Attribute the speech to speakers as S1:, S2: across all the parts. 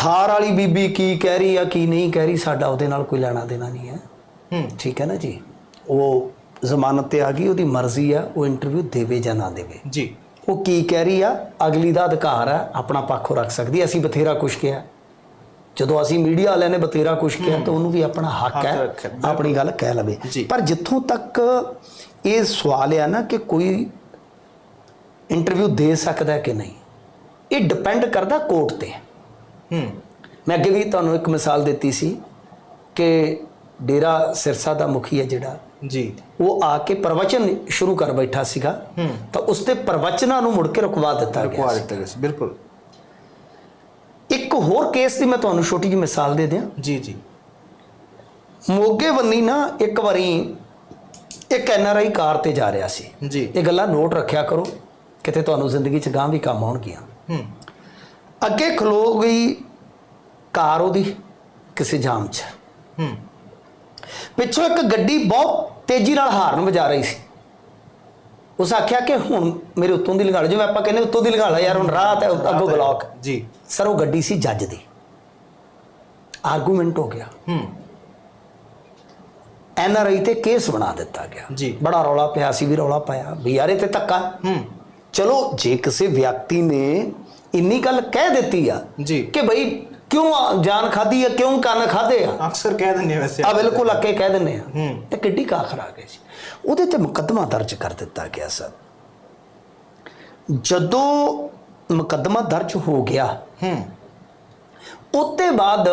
S1: ਥਾਰ ਵਾਲੀ ਬੀਬੀ ਕੀ ਕਹਿ ਰਹੀ ਆ ਕੀ ਨਹੀਂ ਕਹਿ ਰਹੀ ਸਾਡਾ ਉਹਦੇ ਨਾਲ ਕੋਈ ਲੈਣਾ ਦੇਣਾ ਨਹੀਂ ਹੈ।
S2: ਹੂੰ।
S1: ਠੀਕ ਹੈ ਨਾ ਜੀ? ਉਹ ਜ਼ਮਾਨਤ ਤੇ ਆ ਗਈ ਉਹਦੀ ਮਰਜ਼ੀ ਆ ਉਹ ਇੰਟਰਵਿਊ ਦੇਵੇ ਜਾਂ ਨਾ ਦੇਵੇ।
S2: ਜੀ।
S1: ਉਹ ਕੀ ਕਹਿ ਰਹੀ ਆ ਅਗਲੀ ਦਾ ਅਧਿਕਾਰ ਆ ਆਪਣਾ ਪੱਖ ਰੱਖ ਸਕਦੀ। ਅਸੀਂ ਬਥੇਰਾ ਕੁਛ ਕਿਹਾ। ਜਦੋਂ ਅਸੀਂ ਮੀਡੀਆ ਵਾਲਿਆਂ ਨੇ ਬਥੇਰਾ ਕੁਛ ਕਿਹਾ ਤਾਂ ਉਹਨੂੰ ਵੀ ਆਪਣਾ ਹੱਕ ਹੈ। ਆਪਣੀ ਗੱਲ ਕਹਿ ਲਵੇ। ਪਰ ਜਿੱਥੋਂ ਤੱਕ ਇਹ ਸਵਾਲ ਆ ਨਾ ਕਿ ਕੋਈ ਇੰਟਰਵਿਊ ਦੇ ਸਕਦਾ ਕਿ ਨਹੀਂ ਇਹ ਡਿਪੈਂਡ ਕਰਦਾ ਕੋਰਟ ਤੇ।
S2: ਹੂੰ।
S1: ਮੈਂ ਅੱਗੇ ਵੀ ਤੁਹਾਨੂੰ ਇੱਕ ਮਿਸਾਲ ਦਿੱਤੀ ਸੀ ਕਿ ਡੇਰਾ ਸਿਰਸਾ ਦਾ ਮੁਖੀ ਹੈ ਜਿਹੜਾ
S2: ਜੀ।
S1: ਉਹ ਆ ਕੇ ਪ੍ਰਵਚਨ ਸ਼ੁਰੂ ਕਰ ਬੈਠਾ ਸੀਗਾ। ਤਾਂ ਉਸ ਤੇ ਪ੍ਰਵਚਨਾਂ ਨੂੰ ਮੁੜ ਕੇ ਰੁਕਵਾ ਦਿੱਤਾ ਗਿਆ
S2: ਰੁਕਵਾ ਦਿੱਤਾ ਗਿਆ ਸੀ ਬਿਲਕੁਲ।
S1: ਇੱਕ ਹੋਰ ਕੇਸ ਦੀ ਮੈਂ ਤੁਹਾਨੂੰ ਛੋਟੀ ਜਿਹੀ ਮਿਸਾਲ ਦੇ ਦਿਆਂ।
S2: ਜੀ ਜੀ।
S1: ਮੋਗੇ ਬੰਨੀ ਨਾ ਇੱਕ ਵਾਰੀ ਇੱਕ ਐਨਆਰਆਈ ਕਾਰ ਤੇ ਜਾ ਰਿਹਾ ਸੀ।
S2: ਜੀ।
S1: ਇਹ ਗੱਲਾਂ ਨੋਟ ਰੱਖਿਆ ਕਰੋ ਕਿਤੇ ਤੁਹਾਨੂੰ ਜ਼ਿੰਦਗੀ 'ਚ ਗਾਂ ਵੀ ਕੰਮ ਆਉਣਗੀਆਂ।
S2: ਹੂੰ।
S1: ਅੱਗੇ ਖਲੋ ਗਈ ਕਾਰ ਉਹਦੀ ਕਿਸੇ ਜਾਮ 'ਚ।
S2: ਹੂੰ।
S1: ਪਿੱਛੋਂ ਇੱਕ ਗੱਡੀ ਬਹੁਤ ਤੇਜ਼ੀ ਨਾਲ ਹਾਰਨ ਵਜਾ ਰਹੀ ਸੀ। ਉਸ ਆਖਿਆ ਕਿ ਹੁਣ ਮੇਰੇ ਉੱਤੋਂ ਦੀ ਲੰਘਾ ਲਓ ਜਿਵੇਂ ਆਪਾਂ ਕਹਿੰਦੇ ਉੱਤੋਂ ਦੀ ਲੰਘਾ ਲਾ ਯਾਰ ਹੁਣ ਰਾਹ ਤੇ ਅੱਗੋਂ ਬਲੌਕ
S2: ਜੀ।
S1: ਸਰ ਉਹ ਗੱਡੀ ਸੀ ਜੱਜ ਦੀ। ਆਰਗੂਮੈਂਟ ਹੋ ਗਿਆ।
S2: ਹੂੰ।
S1: ਐਨਆਰਆਈ ਤੇ ਕੇਸ ਬਣਾ ਦਿੱਤਾ ਗਿਆ।
S2: ਜੀ।
S1: ਬੜਾ ਰੌਲਾ ਪਿਆ ਸੀ ਵੀ ਰੌਲਾ ਪਾਇਆ। ਵੀ ਯਾਰ ਇਹ ਤੇ ਧੱਕਾ।
S2: ਹੂੰ।
S1: ਚਲੋ ਜੇ ਕਿਸੇ ਵਿਅਕਤੀ ਨੇ ਇੰਨੀ ਗੱਲ ਕਹਿ ਦਿੱਤੀ ਆ
S2: ਜੀ।
S1: ਕਿ ਬਈ ਕਿਉਂ ਜਾਨ ਖਾਦੀ ਆ ਕਿਉਂ ਕੰਨ ਖਾਦੇ ਆ?
S2: ਅਕਸਰ ਕਹਿ ਦਿੰਦੇ ਆ ਵੈਸੇ।
S1: ਆ ਬਿਲਕੁਲ ਅੱਕੇ ਕਹਿ ਦਿੰਨੇ ਆ।
S2: ਹੂੰ।
S1: ਤੇ ਕਿੱਡੀ ਕਾਖਰ ਆ ਗਈ ਸੀ। ਉਹਦੇ ਤੇ ਮੁਕੱਦਮਾ ਦਰਜ ਕਰ ਦਿੱਤਾ ਗਿਆ ਸਰ। ਜਦੋਂ ਮੁਕੱਦਮਾ ਦਰਜ ਹੋ ਗਿਆ
S2: ਹੂੰ।
S1: ਉੱਤੇ ਬਾਅਦ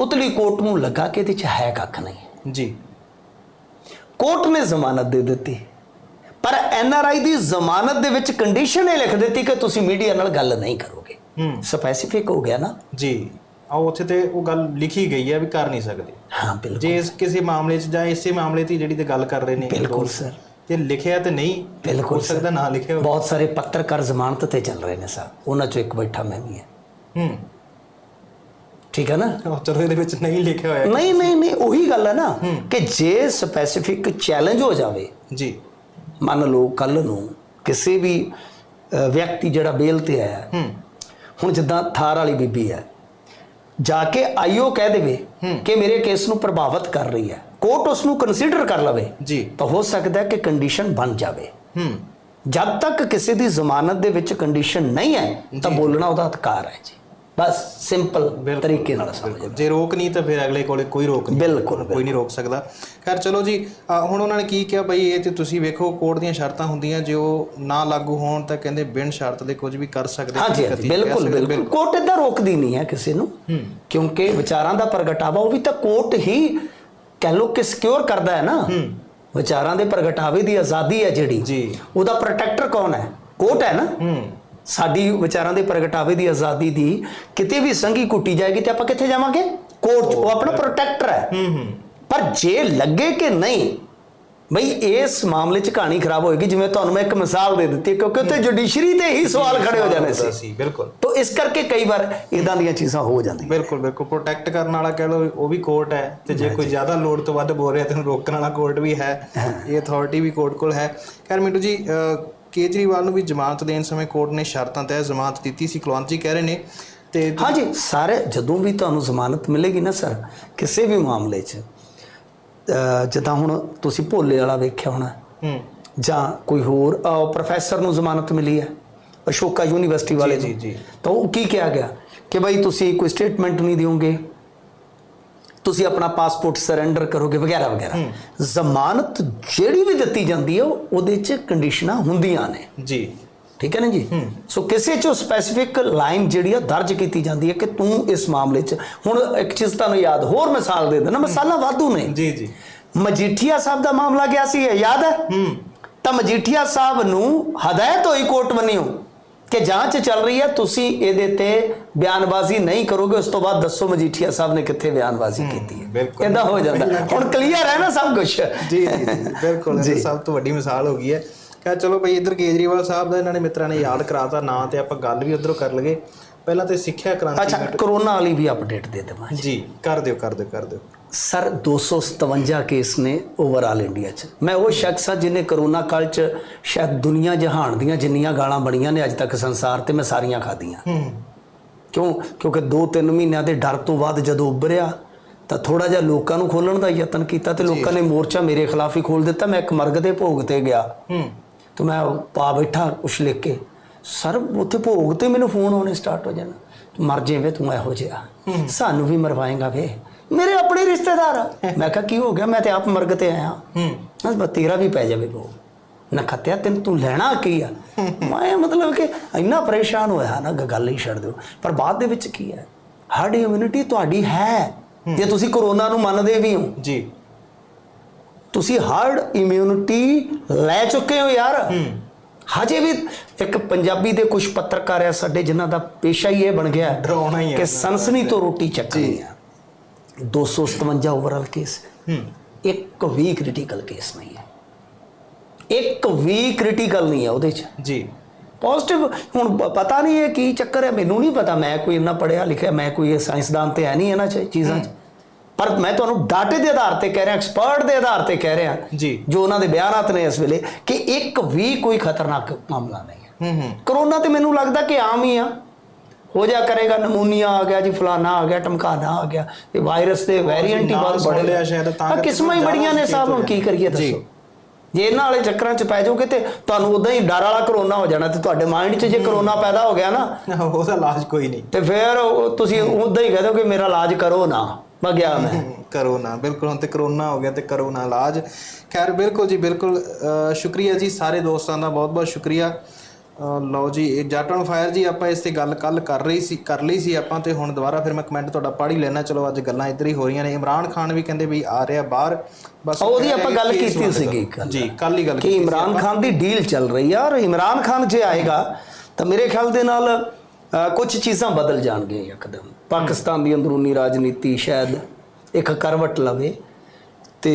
S1: ਉਤਲੀ ਕੋਰਟ ਨੂੰ ਲੱਗਾ ਕਿ ਇਹਦੇ ਚ ਹੈ ਕੱਖ ਨਹੀਂ?
S2: ਜੀ।
S1: ਕੋਰਟ ਨੇ ਜ਼ਮਾਨਤ ਦੇ ਦਿੱਤੀ। ਪਰ ਐਨਆਰਆਈ ਦੀ ਜ਼ਮਾਨਤ ਦੇ ਵਿੱਚ ਕੰਡੀਸ਼ਨ ਇਹ ਲਿਖ ਦਿੱਤੀ ਕਿ ਤੁਸੀਂ ਮੀਡੀਆ ਨਾਲ ਗੱਲ ਨਹੀਂ ਕਰੋਗੇ।
S2: ਹੂੰ।
S1: ਸਪੈਸੀਫਿਕ ਹੋ ਗਿਆ ਨਾ।
S2: ਜੀ। ਆ ਉੱਥੇ ਤੇ ਉਹ ਗੱਲ ਲਿਖੀ ਗਈ ਹੈ ਵੀ ਕਰ ਨਹੀਂ ਸਕਦੇ।
S1: ਹਾਂ ਬਿਲਕੁਲ।
S2: ਜੇ ਇਸ ਕਿਸੇ ਮਾਮਲੇ 'ਚ ਜਾਂ ਇਸੇ ਮਾਮਲੇ 'ਤੇ ਜਿਹੜੀ ਤੇ ਗੱਲ ਕਰ ਰਹੇ ਨੇ
S1: ਬਿਲਕੁਲ
S2: ਲੋਕ,
S1: ਸਰ।
S2: ਜੇ ਲਿਖਿਆ ਤੇ ਨਹੀਂ
S1: ਬਿਲਕੁਲ
S2: ਹੋ ਸਕਦਾ ਨਾ ਲਿਖਿਆ
S1: ਬਹੁਤ ਸਾਰੇ ਪੱਤਰਕਾਰ ਜ਼ਮਾਨਤ ਤੇ ਚੱਲ ਰਹੇ ਨੇ ਸਰ। ਉਹਨਾਂ ਚੋਂ ਇੱਕ ਬੈਠਾ ਮੈਂ ਵੀ ਹਾਂ।
S2: ਹੂੰ।
S1: ਠੀਕ ਹੈ ਨਾ?
S2: ਉਹ ਚਲੋ ਇਹਦੇ ਵਿੱਚ ਨਹੀਂ ਲਿਖਿਆ ਹੋਇਆ।
S1: ਨਹੀਂ ਨਹੀਂ ਨਹੀਂ ਉਹੀ ਗੱਲ ਹੈ ਨਾ ਕਿ ਜੇ ਸਪੈਸੀਫਿਕ ਚੈਲੰਜ ਹੋ ਜਾਵੇ
S2: ਜੀ।
S1: ਮੰਨ ਲਓ ਕੱਲ ਨੂੰ ਕਿਸੇ ਵੀ ਵਿਅਕਤੀ ਜਿਹੜਾ ਬੇਲ ਤੇ ਆਇਆ ਹੁਣ ਜਿੱਦਾਂ ਥਾਰ ਵਾਲੀ ਬੀਬੀ ਹੈ ਜਾ ਕੇ ਆਈਓ ਕਹਿ ਦੇਵੇ ਕਿ ਮੇਰੇ ਕੇਸ ਨੂੰ ਪ੍ਰਭਾਵਿਤ ਕਰ ਰਹੀ ਹੈ ਕੋਰਟ ਉਸ ਨੂੰ ਕੰਸੀਡਰ ਕਰ ਲਵੇ
S2: ਜੀ।
S1: ਤਾਂ ਹੋ ਸਕਦਾ ਹੈ ਕਿ ਕੰਡੀਸ਼ਨ ਬਣ ਜਾਵੇ।
S2: ਹੂੰ।
S1: ਜਦ ਤੱਕ ਕਿਸੇ ਦੀ ਜ਼ਮਾਨਤ ਦੇ ਵਿੱਚ ਕੰਡੀਸ਼ਨ ਨਹੀਂ ਹੈ ਤਾਂ ਬੋਲਣਾ ਉਹਦਾ ਅਧਿਕਾਰ ਹੈ ਜੀ। ਬਸ ਸਿੰਪਲ ਤਰੀਕੇ ਨਾਲ ਸਮਝੋ
S2: ਜੇ ਰੋਕ ਨਹੀਂ ਤਾਂ ਫਿਰ ਅਗਲੇ ਕੋਲੇ ਕੋਈ ਰੋਕ ਨਹੀਂ
S1: ਬਿਲਕੁਲ
S2: ਕੋਈ ਨਹੀਂ ਰੋਕ ਸਕਦਾ। ਖੈਰ ਚਲੋ ਜੀ ਹੁਣ ਉਹਨਾਂ ਨੇ ਕੀ ਕਿਹਾ ਬਈ ਇਹ ਤੇ ਤੁਸੀਂ ਵੇਖੋ ਕੋਰਟ ਦੀਆਂ ਸ਼ਰਤਾਂ ਹੁੰਦੀਆਂ ਜੇ ਉਹ ਨਾ ਲਾਗੂ ਹੋਣ ਤਾਂ ਕਹਿੰਦੇ ਬਿਨ ਸ਼ਰਤ ਦੇ ਕੁਝ ਵੀ ਕਰ ਸਕਦੇ
S1: ਹਾਂਜੀ
S2: ਕਹਿ
S1: ਬਿਲਕੁਲ। ਬਿਲਕੁਲ। ਕੋਰਟ ਇਦਾਂ ਰੋਕਦੀ ਨਹੀਂ ਹੈ ਕਿਸੇ ਨੂੰ
S2: ਹੂੰ।
S1: ਕਿਉਂਕਿ ਵਿਚਾਰਾਂ ਦਾ ਪ੍ਰਗਟਾਵਾ ਉਹ ਵੀ ਤਾਂ ਕੋਰਟ ਹੀ ਕਹਿ ਲੋ ਕਿ ਸਿਕਿਉਰ ਕਰਦਾ ਹੈ ਨਾ। ਵਿਚਾਰਾਂ ਦੇ ਪ੍ਰਗਟਾਵੇ ਦੀ ਆਜ਼ਾਦੀ ਹੈ ਜਿਹੜੀ
S2: ਜੀ।
S1: ਉਹਦਾ ਪ੍ਰੋਟੈਕਟਰ ਕੌਣ ਹੈ? ਕੋਰਟ ਹੈ ਨਾ।
S2: ਹੂੰ।
S1: ਸਾਡੀ ਵਿਚਾਰਾਂ ਦੇ ਪ੍ਰਗਟਾਵੇ ਦੀ ਆਜ਼ਾਦੀ ਦੀ ਕਿਤੇ ਵੀ ਸੰਗੀ ਕੁੱਟੀ ਜਾਏਗੀ ਤੇ ਆਪਾਂ ਕਿੱਥੇ ਜਾਵਾਂਗੇ? ਕੋਰਟ 'ਚ। ਉਹ ਆਪਣਾ ਪ੍ਰੋਟੈਕਟਰ ਹੈ।
S2: ਹੂੰ ਹੂੰ।
S1: ਪਰ ਜੇ ਲੱਗੇ ਕਿ ਨਹੀਂ ਬਈ ਇਸ ਮਾਮਲੇ 'ਚ ਕਹਾਣੀ ਖਰਾਬ ਹੋਏਗੀ ਜਿਵੇਂ ਤੁਹਾਨੂੰ ਮੈਂ ਇੱਕ ਮਿਸਾਲ ਦੇ ਦਿੱਤੀ ਕਿਉਂਕਿ ਉੱਥੇ ਜੁਡੀਸ਼ਰੀ ਤੇ ਹੀ ਸਵਾਲ ਖੜੇ ਹੋ ਜਾਣੇ ਸੀ।
S2: ਬਿਲਕੁਲ।
S1: ਤੋ ਇਸ ਕਰਕੇ ਕਈ ਵਾਰ ਇਦਾਂ ਦੀਆਂ ਚੀਜ਼ਾਂ ਹੋ ਜਾਂਦੀਆਂ।
S2: ਬਿਲਕੁਲ ਬਿਲਕੁਲ। ਪ੍ਰੋਟੈਕਟ ਕਰਨ ਵਾਲਾ ਕਹਿ ਲਓ ਉਹ ਵੀ ਕੋਰਟ ਹੈ। ਤੇ ਜੇ ਕੋਈ ਜ਼ਿਆਦਾ ਲੋਡ ਤੋਂ ਵੱਧ ਬੋਲ ਰਿਹਾ ਤੇ ਉਹਨੂੰ ਰੋਕਣ ਵਾਲਾ ਕੋਰਟ ਵੀ ਹੈ। ਇਹ ਅਥਾਰਟੀ ਵੀ ਕੋਰਟ ਕੋਲ ਹੈ। ਖੈਰ ਮਿੰਟੂ ਜੀ ਕੇਜਰੀਵਾਲ ਨੂੰ ਵੀ ਜ਼ਮਾਨਤ ਦੇਣ ਸਮੇਂ ਕੋਰਟ ਨੇ ਸ਼ਰਤਾਂ ਤਹਿ ਜ਼ਮਾਨਤ ਦਿੱਤੀ ਸੀ ਕੁਲਵੰਤ ਜੀ ਕਹਿ ਰਹੇ ਨੇ। ਤੇ
S1: ਹਾਂਜੀ ਸਾਰੇ ਜਦੋਂ ਵੀ ਤੁਹਾਨੂੰ ਜ਼ਮਾਨਤ ਮਿਲੇਗੀ ਨਾ ਸਰ ਕਿਸੇ ਵੀ ਮਾਮਲੇ 'ਚ ਜਿੱਦਾਂ ਹੁਣ ਤੁਸੀਂ ਭੋਲੇ ਵਾਲਾ ਵੇਖਿਆ ਹੋਣਾ
S2: ਹੂੰ।
S1: ਜਾਂ ਕੋਈ ਹੋਰ ਪ੍ਰੋਫੈਸਰ ਨੂੰ ਜ਼ਮਾਨਤ ਮਿਲੀ ਹੈ ਅਸ਼ੋਕਾ ਯੂਨੀਵਰਸਿਟੀ ਵਾਲੇ
S2: ਜੀ, ਜੀ।
S1: ਤਾਂ ਉਹ ਕੀ ਕਿਹਾ ਗਿਆ? ਕਿ ਭਾਈ ਤੁਸੀਂ ਕੋਈ ਸਟੇਟਮੈਂਟ ਨਹੀਂ ਦਿਓਗੇ? ਤੁਸੀਂ ਆਪਣਾ ਪਾਸਪੋਰਟ ਸਰੈਂਡਰ ਕਰੋਗੇ ਵਗੈਰਾ ਵਗੈਰਾ। ਜ਼ਮਾਨਤ ਜਿਹੜੀ ਵੀ ਦਿੱਤੀ ਜਾਂਦੀ ਹੈ ਉਹ- ਉਹਦੇ 'ਚ ਕੰਡੀਸ਼ਨਾਂ ਹੁੰਦੀਆਂ ਨੇ।
S2: ਜੀ।
S1: ਠੀਕ ਹੈ ਨਾ ਜੀ? ਸੋ ਕਿਸੇ ਚੋਂ ਸਪੈਸੀਫਿਕ ਲਾਈਨ ਜਿਹੜੀ ਆ ਦਰਜ ਕੀਤੀ ਜਾਂਦੀ ਹੈ ਕਿ ਤੂੰ ਇਸ ਮਾਮਲੇ 'ਚ ਹੁਣ ਇੱਕ ਚੀਜ਼ ਤੁਹਾਨੂੰ ਯਾਦ ਹੋਰ ਮਿਸਾਲ ਦੇ ਦੇਣਾ ਮਿਸਾਲਾਂ ਵਾਧੂ ਨੇ।
S2: ਜੀ ਜੀ।
S1: ਮਜੀਠੀਆ ਸਾਹਿਬ ਦਾ ਮਾਮਲਾ ਗਿਆ ਸੀ ਯਾਦ ਹੈ?
S2: ਹੂੰ।
S1: ਤਾਂ ਮਜੀਠੀਆ ਸਾਹਿਬ ਨੂੰ ਹਦਾਇਤ ਹੋਈ ਕੋਰਟ ਵੱਲੋਂ ਕਿ ਜਾਂਚ ਚੱਲ ਰਹੀ ਹੈ ਤੁਸੀਂ ਇਹਦੇ ਤੇ ਬਿਆਨਬਾਜ਼ੀ ਨਹੀਂ ਕਰੋਗੇ ਉਸ ਤੋਂ ਬਾਅਦ ਦੱਸੋ ਮਜੀਠੀਆ ਸਾਹਿਬ ਨੇ ਕਿੱਥੇ ਬਿਆਨਬਾਜ਼ੀ ਕੀਤੀ ਹੈ। ਇਦਾਂ ਹੋ ਜਾਂਦਾ। ਹੁਣ ਕਲੀਅਰ ਹੈ ਨਾ ਸਭ ਕੁਝ
S2: ਜੀ ਜੀ ਬਿਲਕੁਲ। ਇਹ ਸਭ ਤੋਂ ਵੱਡੀ ਮਿਸਾਲ ਹੋ ਗਈ ਹੈ। ਖੈਰ ਚਲੋ ਬਈ ਇੱਧਰ ਕੇਜਰੀਵਾਲ ਸਾਹਿਬ ਦਾ ਇਹਨਾਂ ਨੇ ਮਿੱਤਰਾਂ ਨੇ ਯਾਦ ਕਰਾਤਾ ਨਾਂ ਤੇ ਆਪਾਂ ਗੱਲ ਵੀ ਉਧਰੋਂ ਕਰ ਲਗੇ। ਪਹਿਲਾਂ ਤੇ ਸਿੱਖਿਆ
S1: ਅੱਛਾ
S2: ਕ੍ਰਾਂਤੀ
S1: ਕਰੋਨਾ ਵਾਲੀ ਵੀ ਅਪਡੇਟ ਦੇ ਦੇਵਾਂ
S2: ਜੀ ਕਰ ਦਿਓ ਕਰ ਦਿਓ ਕਰ ਦਿਓ।
S1: ਸਰ 257 ਕੇਸ ਨੇ ਓਵਰਆਲ ਇੰਡੀਆ 'ਚ। ਮੈਂ ਉਹ ਸ਼ਖਸ ਹਾਂ ਜਿਨੇ ਕਰੋਨਾ ਕਾਲ 'ਚ ਸ਼ਾਇਦ ਦੁਨੀਆ ਜਹਾਨ ਦੀਆਂ ਜਿੰਨੀਆਂ ਗਾਲਾਂ ਬਣੀਆਂ ਨੇ ਅੱਜ ਤੱਕ ਸੰਸਾਰ ਤੇ ਮੈਂ ਸਾਰੀਆਂ ਖਾਧੀਆਂ।
S2: ਹੂੰ।
S1: ਕਿਉਂ? ਕਿਉਂਕਿ 2-3 ਮਹੀਨਿਆਂ ਦੇ ਡਰ ਤੋਂ ਬਾਅਦ ਜਦੋਂ ਉੱਭਰਿਆ ਤਾਂ ਥੋੜਾ ਜਿਹਾ ਲੋਕਾਂ ਨੂੰ ਖੋਲਣ ਦਾ ਯਤਨ ਕੀਤਾ ਤੇ ਲੋਕਾਂ ਨੇ ਮੋਰਚਾ ਮੇਰੇ ਖਿਲਾਫ ਹੀ ਖੋਲ ਦਿੱਤਾ। ਮੈਂ ਇੱਕ ਮਰਗ ਦੇ ਭੋਗ ਤੇ ਗਿਆ।
S2: ਹੂੰ।
S1: ਤੇ ਮੈਂ ਪਾ ਬੈਠਾ ਕੁਛ ਲਿਖ ਕੇ। ਸਰ ਉੱਥੇ ਭੋਗ ਤੇ ਮੈਨੂੰ ਫੋਨ ਆਉਣੇ ਸਟਾਰਟ ਹੋ ਜਾਣ। ਮਰ ਜਾਵੇਂ ਤੂੰ ਇਹੋ ਜਿਹਾ। ਸਾਨੂੰ ਵੀ ਮਰਵਾਏਗਾ ਵੇ। ਮੇਰੇ ਆਪਣੇ ਰਿਸ਼ਤੇਦਾਰ ਆ। ਮੈਂ ਕਿਹਾ ਕੀ ਹੋ ਗਿਆ? ਮੈਂ ਤੇ ਆਪ ਮਰਗ ਤੇ ਆਇਆ।
S2: ਹੂੰ।
S1: ਬਸ ਬਸ ਤੇਰਾ ਵੀ ਪੈ ਜਾਵੇ ਭੋਗ ਨਖੱਤਿਆ ਤੈਨੂੰ ਤੂੰ ਲੈਣਾ ਕੀ ਆ? ਮੈਂ ਮਤਲਬ ਕਿ ਇੰਨਾ ਪਰੇਸ਼ਾਨ ਹੋਇਆ ਨਾ ਗ- ਗੱਲ ਹੀ ਛੱਡ ਦਿਓ। ਪਰ ਬਾਅਦ ਦੇ ਵਿੱਚ ਕੀ ਹੈ? ਹਾਰਡ ਇਮਿਊਨਿਟੀ ਤੁਹਾਡੀ ਹੈ। ਜੇ ਤੁਸੀਂ ਕਰੋਨਾ ਨੂੰ ਮੰਨਦੇ ਵੀ ਹੋ।
S2: ਜੀ।
S1: ਤੁਸੀਂ ਹਾਰਡ ਇਮਿਊਨਿਟੀ ਲੈ ਚੁੱਕੇ ਹੋ ਯਾਰ। ਹਜੇ ਵੀ ਇੱਕ ਪੰਜਾਬੀ ਦੇ ਕੁਝ ਪੱਤਰਕਾਰ ਆ ਸਾਡੇ ਜਿਨ੍ਹਾਂ ਦਾ ਪੇਸ਼ਾ ਹੀ ਇਹ ਬਣ ਗਿਆ ਹੈ
S2: ਡਰਾਉਣਾ ਹੀ ਹੈ
S1: ਕਿ ਸਨਸਨੀ ਤੋਂ ਰੋਟੀ ਚੱਕਣੀ ਆ। 257 ਓਵਰਆਲ ਕੇਸ
S2: ਹੂੰ।
S1: ਇੱਕ ਵੀ ਕ੍ਰਿਟੀਕਲ ਕੇਸ ਨਹੀਂ ਹੈ। ਇੱਕ ਵੀ ਕ੍ਰਿਟੀਕਲ ਨਹੀਂ ਹੈ ਉਹਦੇ ਚ।
S2: ਜੀ।
S1: ਪੋਜ਼ਿਟਿਵ ਹੁਣ ਪ- ਪਤਾ ਨਹੀਂ ਇਹ ਕੀ ਚੱਕਰ ਹੈ ਮੈਨੂੰ ਨਹੀਂ ਪਤਾ। ਮੈਂ ਕੋਈ ਇੰਨਾ ਪੜਿਆ ਲਿਖਿਆ ਮੈਂ ਕੋਈ ਇਹ ਸਾਇੰਸਦਾਨ ਤੇ ਹੈ ਨਹੀਂ ਇਹਨਾਂ ਚ ਚੀਜ਼ਾਂ ਚ। ਪਰ ਮੈਂ ਤੁਹਾਨੂੰ ਡਾਟੇ ਦੇ ਆਧਾਰ ਤੇ ਕਹਿ ਰਿਹਾ ਐਕਸਪਰਟ ਦੇ ਆਧਾਰ ਤੇ ਕਹਿ ਰਿਹਾ
S2: ਜੀ।
S1: ਜੋ ਉਹਨਾਂ ਦੇ ਬਿਆਨਾਤ ਨੇ ਇਸ ਵੇਲੇ ਕਿ ਇੱਕ ਵੀ ਕੋਈ ਖਤਰਨਾਕ ਮਾਮਲਾ ਨਹੀਂ ਹੈ।
S2: ਹੂੰ ਹੂੰ।
S1: ਕਰੋਨਾ ਤੇ ਮੈਨੂੰ ਲੱਗਦਾ ਕਿ ਆਮ ਹੀ ਆ। ਹੋ ਜਾ ਕਰੇਗਾ ਨਮੂਨੀਆ ਆ ਗਿਆ ਜੀ ਫਲਾਨਾ ਆ ਗਿਆ ਟਮਕਾਨਾ ਆ ਗਿਆ ਇਹ ਵਾਇਰਸ ਦੇ ਵੈਰੀਐਂਟ ਹੀ ਬਹੁਤ ਬੜੇ
S2: ਲਿਆ ਸ਼ਾਇਦ ਤਾਂ
S1: ਕਿਸਮਾਂ ਹੀ ਬੜੀਆਂ ਨੇ ਸਾਹਿਬ ਹੁਣ ਕੀ ਕਰੀਏ। ਦੱਸੋ? ਜੇ ਇਹਨਾਂ ਵਾਲੇ ਚੱਕਰਾਂ 'ਚ ਪੈ ਜਾਓਗੇ ਤੇ ਤੁਹਾਨੂੰ ਉਦਾਂ ਹੀ ਡਰ ਵਾਲਾ ਕਰੋਨਾ ਹੋ ਜਾਣਾ ਤੇ ਤੁਹਾਡੇ ਮਾਈਂਡ 'ਚ ਜੇ ਕਰੋਨਾ ਪੈਦਾ ਹੋ ਗਿਆ ਨਾ
S2: ਉਹਦਾ ਇਲਾਜ ਕੋਈ ਨਹੀਂ।
S1: ਤੇ ਫਿਰ ਤੁਸੀਂ ਉਦਾਂ ਹੀ ਕਹਿ ਦਿਓ ਕਿ ਮੇਰਾ ਇਲਾਜ ਕਰੋ ਨਾ ਮੈਂ ਗਿਆ ਮੈਂ।
S2: ਕਰੋਨਾ ਬਿਲਕੁਲ ਹੁਣ ਤੇ ਕਰੋਨਾ ਹੋ ਗਿਆ ਤੇ ਕਰੋਨਾ ਇਲਾਜ। ਖੈਰ ਬਿਲਕੁਲ ਜੀ ਬਿਲਕੁਲ ਸ਼ੁਕਰੀਆ ਜੀ ਸਾਰੇ ਦੋਸਤਾਂ ਦਾ ਬਹੁਤ ਬਹੁਤ ਸ਼ੁਕਰੀਆ। ਲਓ ਜੀ ਇਹ ਜੱਟ ਔਨ ਫਾਇਰ ਜੀ ਆਪਾਂ ਇਸ ਤੇ ਗੱਲ ਕੱਲ ਕਰ ਰਹੀ ਸੀ ਕਰ ਲਈ ਸੀ ਆਪਾਂ ਤੇ ਹੁਣ ਦੁਬਾਰਾ ਫਿਰ ਮੈਂ ਕਮੈਂਟ ਤੁਹਾਡਾ ਪੜ੍ਹ ਹੀ ਲੈਣਾ ਚਲੋ ਅੱਜ ਗੱਲਾਂ ਇੱਧਰ ਹੀ ਹੋ ਰਹੀਆਂ ਨੇ। ਇਮਰਾਨ ਖਾਨ ਵੀ ਕਹਿੰਦੇ ਵੀ ਆ ਰਿਹਾ ਬਾਹਰ। ਬਸ ਉਹ
S1: ਉਹਦੀ ਆਪਾਂ ਗੱਲ
S2: ਕਿ
S1: ਕੀਤੀ ਸੀਗੀ।
S2: ਜੀ ਕੱਲ ਹੀ ਗੱਲ
S1: ਕਿ
S2: ਕੀਤੀ ਸੀ
S1: ਇਮਰਾਨ। ਖਾਨ ਦੀ ਡੀਲ ਚੱਲ ਰਹੀ ਆ ਔਰ ਇਮਰਾਨ ਖਾਨ ਜੇ ਆਏਗਾ ਤਾਂ ਮੇਰੇ ਖਿਆਲ ਦੇ ਨਾਲ ਕੁਝ ਚੀਜ਼ਾਂ ਬਦਲ ਜਾਣਗੀਆਂ ਇੱਕਦਮ। ਪਾਕਿਸਤਾਨ ਦੀ ਅੰਦਰੂਨੀ ਰਾਜਨੀਤੀ ਸ਼ਾਇਦ ਇੱਕ ਕਰਵਟ ਲਵੇ ਤੇ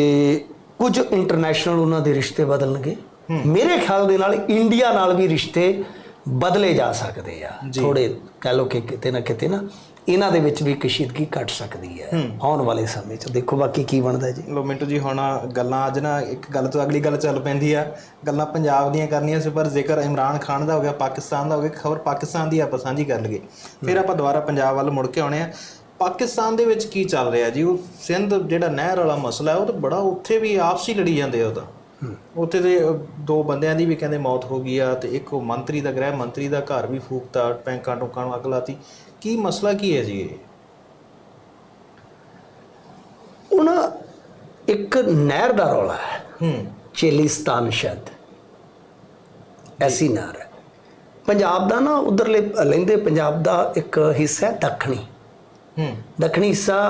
S1: ਕੁਝ ਇੰਟਰਨੈਸ਼ਨਲ ਉਹਨਾਂ ਦੇ ਰਿਸ਼ਤੇ ਬਦਲਣਗੇ। ਮੇਰੇ ਖਿਆਲ ਦੇ ਨਾਲ ਇੰਡੀਆ ਨਾਲ ਵੀ ਰਿਸ਼ਤੇ ਬਦਲੇ ਜਾ ਸਕਦੇ ਆ। ਥੋੜੇ ਕਹਿ ਲੋ ਕਿ ਕਿਤੇ ਨਾ ਕਿਤੇ ਨਾ ਇਹਨਾਂ ਦੇ ਵਿੱਚ ਵੀ ਕਸ਼ੀਦਗੀ ਘਟ ਸਕਦੀ ਹੈ ਆਉਣ ਵਾਲੇ ਸਮੇਂ 'ਚ। ਦੇਖੋ ਬਾਕੀ ਕੀ ਬਣਦਾ ਜੀ।
S2: ਲੋ ਮਿੰਟੂ ਜੀ ਹੁਣ ਗੱਲਾਂ ਅੱਜ ਨਾ ਇੱਕ ਗੱਲ ਤੋਂ ਅਗਲੀ ਗੱਲ ਚੱਲ ਪੈਂਦੀ ਆ। ਗੱਲਾਂ ਪੰਜਾਬ ਦੀਆਂ ਕਰਨੀਆਂ ਸੀ ਪਰ ਜ਼ਿਕਰ ਇਮਰਾਨ ਖਾਨ ਦਾ ਹੋ ਗਿਆ ਪਾਕਿਸਤਾਨ ਦਾ ਹੋ ਗਿਆ ਖਬਰ ਪਾਕਿਸਤਾਨ ਦੀ ਆਪਾਂ ਸਾਂਝੀ ਕਰ ਲਈਏ। ਫਿਰ ਆਪਾਂ ਦੁਬਾਰਾ ਪੰਜਾਬ ਵੱਲ ਮੁੜ ਕੇ ਆਉਣੇ ਆ। ਪਾਕਿਸਤਾਨ ਦੇ ਵਿੱਚ ਕੀ ਚੱਲ ਰਿਹਾ ਜੀ? ਉਹ ਸਿੰਧ ਜਿਹੜਾ ਨਹਿਰ ਵਾਲਾ ਮਸਲਾ ਹੈ ਉਹ ਤਾਂ ਬੜਾ ਉੱਥੇ ਵੀ ਆਪਸੀ ਲੜੀ ਜਾਂਦੇ ਆ ਉਹ ਤਾਂ। ਉੱਥੇ ਦੇ ਦੋ ਬੰਦਿਆਂ ਦੀ ਵੀ ਕਹਿੰਦੇ ਮੌਤ ਹੋ ਗਈ ਆ ਤੇ ਇੱਕ ਉਹ ਮੰਤਰੀ ਦਾ ਗ੍ਰਹਿ ਮੰਤਰੀ ਦਾ ਘਰ ਵੀ ਫੂਕਤਾ ਟੈਂਕਾਂ ਟੁਕਾਂ ਨੂੰ ਅੱਗ ਲਾਤੀ। ਕੀ ਮਸਲਾ ਕੀ ਹੈ ਜੀ ਇਹ?
S1: ਹੁਣ ਇੱਕ ਨਹਿਰ ਦਾ ਰੌਲਾ ਹੈ।
S2: ਹੂੰ।
S1: ਚੇਲਿਸਤਾਨ ਸ਼ਾਇਦ ਐਸੀ ਨਹਿਰ ਪੰਜਾਬ ਦਾ ਨਾ ਉਧਰਲੇ ਲਹਿੰਦੇ ਪੰਜਾਬ ਦਾ ਇੱਕ ਹਿੱਸਾ ਦੱਖਣੀ।
S2: ਹੂੰ।
S1: ਦੱਖਣੀ ਹਿੱਸਾ